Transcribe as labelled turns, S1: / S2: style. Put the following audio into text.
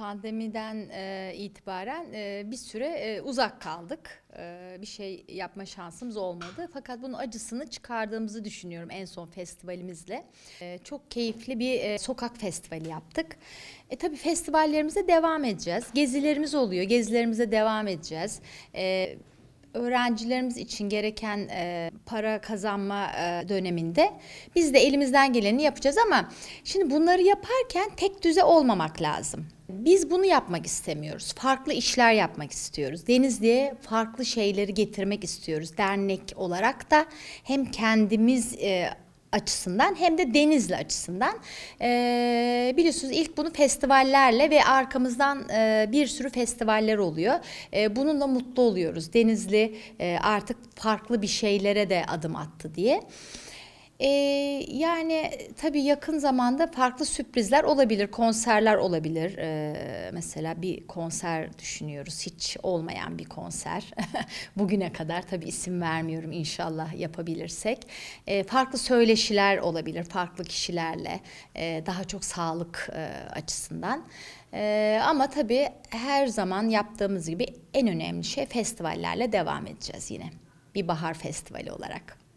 S1: pandemiden e, itibaren e, bir süre e, uzak kaldık. E, bir şey yapma şansımız olmadı. Fakat bunun acısını çıkardığımızı düşünüyorum en son festivalimizle. E, çok keyifli bir e, sokak festivali yaptık. E tabii festivallerimize devam edeceğiz. Gezilerimiz oluyor. Gezilerimize devam edeceğiz. E, öğrencilerimiz için gereken e, para kazanma e, döneminde biz de elimizden geleni yapacağız ama şimdi bunları yaparken tek düze olmamak lazım. Biz bunu yapmak istemiyoruz. Farklı işler yapmak istiyoruz. Denizli'ye farklı şeyleri getirmek istiyoruz. Dernek olarak da hem kendimiz e, açısından hem de Denizli açısından. Ee, biliyorsunuz ilk bunu festivallerle ve arkamızdan e, bir sürü festivaller oluyor. Ee, bununla mutlu oluyoruz. Denizli e, artık farklı bir şeylere de adım attı diye. Ee, yani tabii yakın zamanda farklı sürprizler olabilir, konserler olabilir. Ee, mesela bir konser düşünüyoruz, hiç olmayan bir konser. Bugüne kadar tabii isim vermiyorum inşallah yapabilirsek. Ee, farklı söyleşiler olabilir, farklı kişilerle, ee, daha çok sağlık e, açısından. Ee, ama tabii her zaman yaptığımız gibi en önemli şey festivallerle devam edeceğiz yine. Bir bahar festivali olarak.